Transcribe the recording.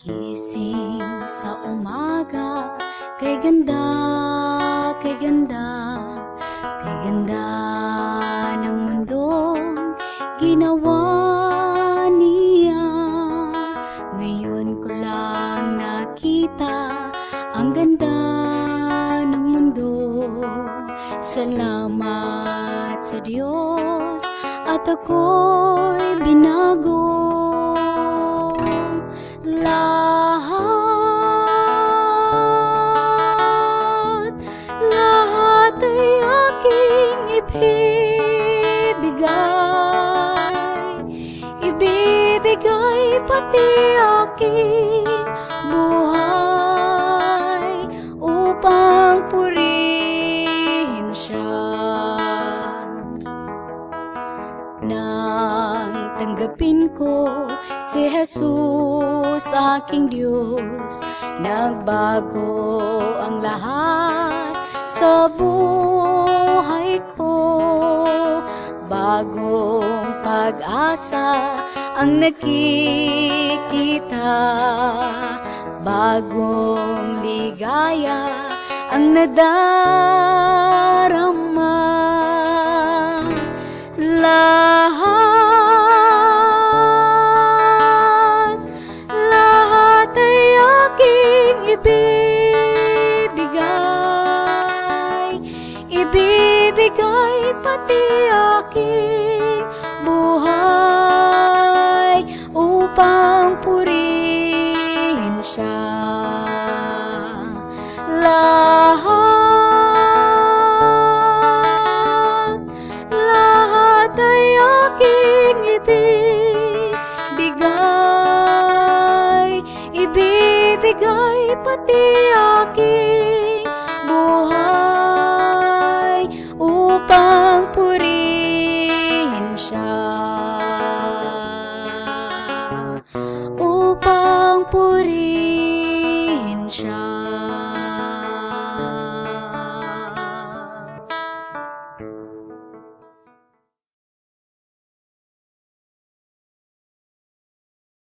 Gising sa umaga Kay ganda, kay ganda Kay ganda ng mundong Ginawa niya. Ngayon ko lang nakita Ang ganda ng mundo. Salamat sa Diyos At ako'y binago ibibigay. Ibibigay pati aking buhay upang purihin siya. Nang tanggapin ko si Jesus aking Diyos Nagbago ang lahat sa buhay Bagong pag-asa ang nakikita Bagong ligaya ang nadarama lahat, lahat ay aking ibibigay. Ibibigay pati aking buhay upang purihin siya. Lahat, lahat ay aking ibibigay Ibibigay pati aking papurihin siya upang purihin